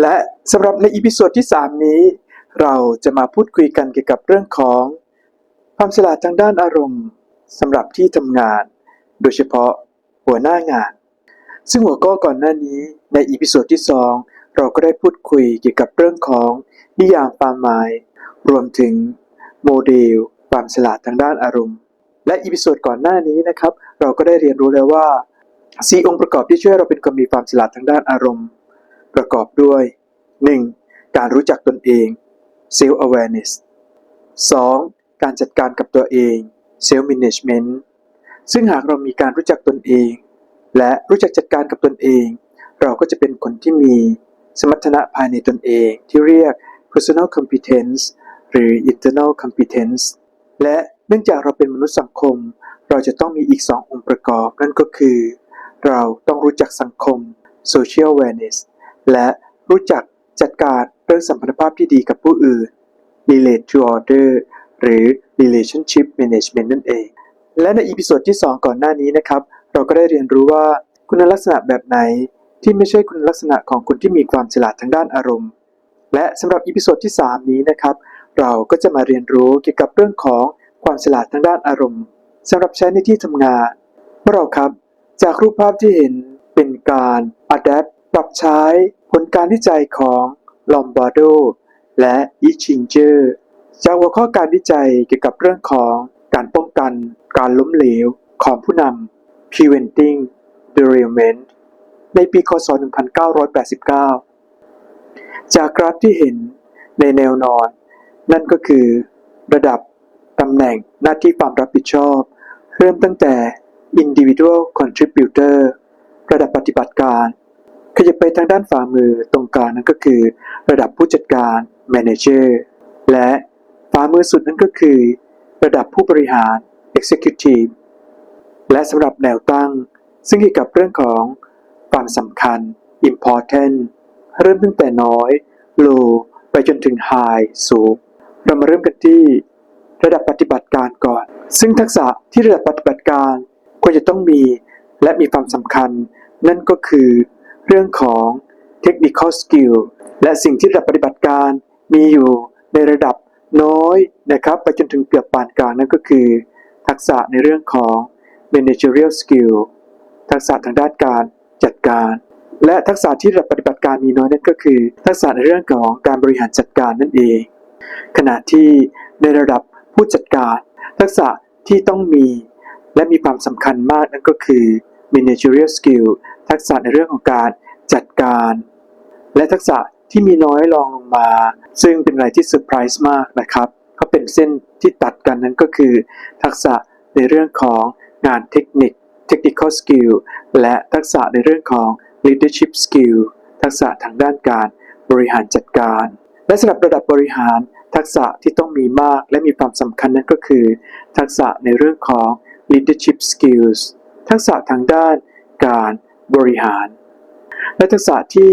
และสำหรับในอีพิโซดที่ 3 นี้ เราจะมาพูดคุยกันเกี่ยวกับเรื่องของ ความฉลาดทางด้านอารมณ์สำหรับที่ทำงาน โดยเฉพาะหัวหน้างาน ซึ่งหัวข้อก่อนหน้านี้ในอีพิโซดที่ 2 เราก็ได้พูดคุยเกี่ยวกับเรื่องของนิยามความหมาย รวมถึงโมเดล ความฉลาดทางด้านอารมณ์ และอีพิโซดก่อนหน้านี้นะครับ เราก็ได้เรียนรู้แล้วว่าสีองค์ประกอบที่ช่วยเราเป็นคนมีความฉลาดทางด้านอารมณ์ ประกอบด้วย 1. การรู้จักตนเอง self awareness 2. การจัดการกับตัวเอง self management ซึ่งหากเรามีการรู้จักตนเอง และรู้จักจัดการกับตนเอง เราก็จะเป็นคนที่มีสมรรถนะภายในตนเองที่เรียก personal competence หรือ internal competence และเนื่องจากเราเป็นมนุษย์สังคม เราจะต้องมีอีกสององค์ประกอบ นั่นก็คือ เราต้องรู้จักสังคม social awareness และรู้จักจัดการเรื่องสัมพันธภาพที่ดีกับผู้อื่น relate to order หรือ relationship management นั่นเอง และในอีพิโซดที่ 2 ก่อนหน้านี้นะครับ เราก็ได้เรียนรู้ว่าคุณลักษณะแบบไหนที่ไม่ใช่คุณลักษณะของคนที่มีความฉลาดทางด้านอารมณ์ และสำหรับอีพิโซดที่ 3 นี้นะครับ เราก็จะมาเรียนรู้เกี่ยวกับเรื่องของความฉลาดทางด้านอารมณ์สำหรับใช้ในที่ทำงานพวกเราครับ จากรูปภาพที่เห็นเป็นการ adapt ปรับใช้ ผลการวิจัยของ Lombardo และ e c h i n g e r จากหัวข้อการวิจัยเกี่ยวกับเรื่องของการป้องกันการล้มเหลวของผู้นำ preventing derailment ในปี คศ 1989 จากกราฟที่เห็นในแนวนอน นั่นก็คือระดับตำแหน่งหน้าที่ความรับผิดชอบ เริ่มตั้งแต่ individual contributor ระดับปฏิบัติการ ขยับไปทางด้านฝ่ามือตรงกลางนั่นก็คือ ระดับผู้จัดการ manager และฝ่ามือสุดนั่นก็คือ ระดับผู้บริหาร executive และสำหรับแนวตั้ง ซึ่งเกี่ยวกับเรื่องของความสำคัญ important เริ่มตั้งแต่น้อย low ไปจนถึง high สูง เรามาเริ่มกันที่ ระดับปฏิบัติการก่อน ซึ่งทักษะที่ระดับปฏิบัติการควรจะต้องมี และมีความสำคัญ นั่นก็คือ เรื่องของ technical skill และสิ่งที่ระดับปฏิบัติการมีอยู่ในระดับน้อยนะครับไปจนถึงเกือบปานกลางนั่นก็คือ ทักษะในเรื่องของ managerial skill ทักษะทางด้านการจัดการ และทักษะที่ระดับปฏิบัติการมีน้อยนั่นก็คือ ทักษะในเรื่องของการบริหารจัดการนั่นเอง ขณะที่ในระดับผู้จัดการ ทักษะที่ต้องมี และมีความสำคัญมากนั่นก็คือ managerial skill ทักษะในเรื่องของการจัดการ และทักษะที่มีน้อยรองลงมา ซึ่งเป็นอะไรที่เซอร์ไพรส์มากนะครับก็เป็นเส้นที่ตัดกันนั้นก็คือ ทักษะในเรื่องของงานเทคนิค technical skill และทักษะในเรื่องของ leadership skill ทักษะทางด้านการบริหารจัดการ และสำหรับระดับบริหารทักษะที่ต้องมีมากและมีความสำคัญนั้นก็คือ ทักษะในเรื่องของ leadership skills ทักษะทางด้านการ บริหาร และทักษะที่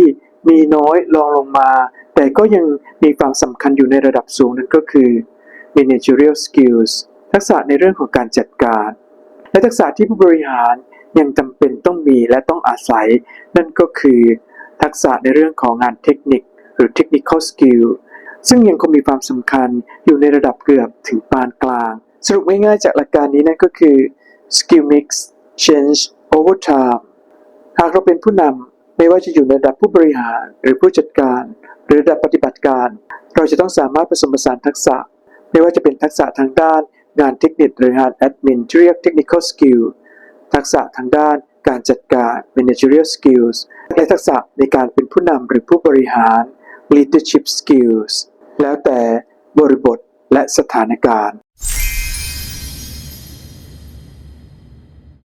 มีน้อยรองลงมา แต่ก็ยังมีความสำคัญอยู่ในระดับสูงนั่นก็คือ managerial skills ทักษะในเรื่องของการจัดการ และทักษะที่ผู้บริหารยังจำเป็นต้องมีและต้องอาศัย นั่นก็คือ ทักษะในเรื่องของงานเทคนิค หรือ technical skill ซึ่งยังคงมีความสำคัญอยู่ในระดับเกือบถึงปานกลาง สรุปง่ายๆจากหลักการนี้นั่นก็คือ skill mix change over time หากเราเป็นผู้นำไม่ว่าจะอยู่ในระดับผู้บริหารหรือผู้จัดการ หรือระดับปฏิบัติการ เราจะต้องสามารถผสมผสานทักษะ ไม่ว่าจะเป็นทักษะทางด้าน งานเทคนิคหรืองานแอดมินที่เรียก technical skill ทักษะทางด้านการจัดการ managerial skills และทักษะในการเป็นผู้นำหรือผู้บริหาร leadership skills แล้วแต่บริบทและสถานการณ์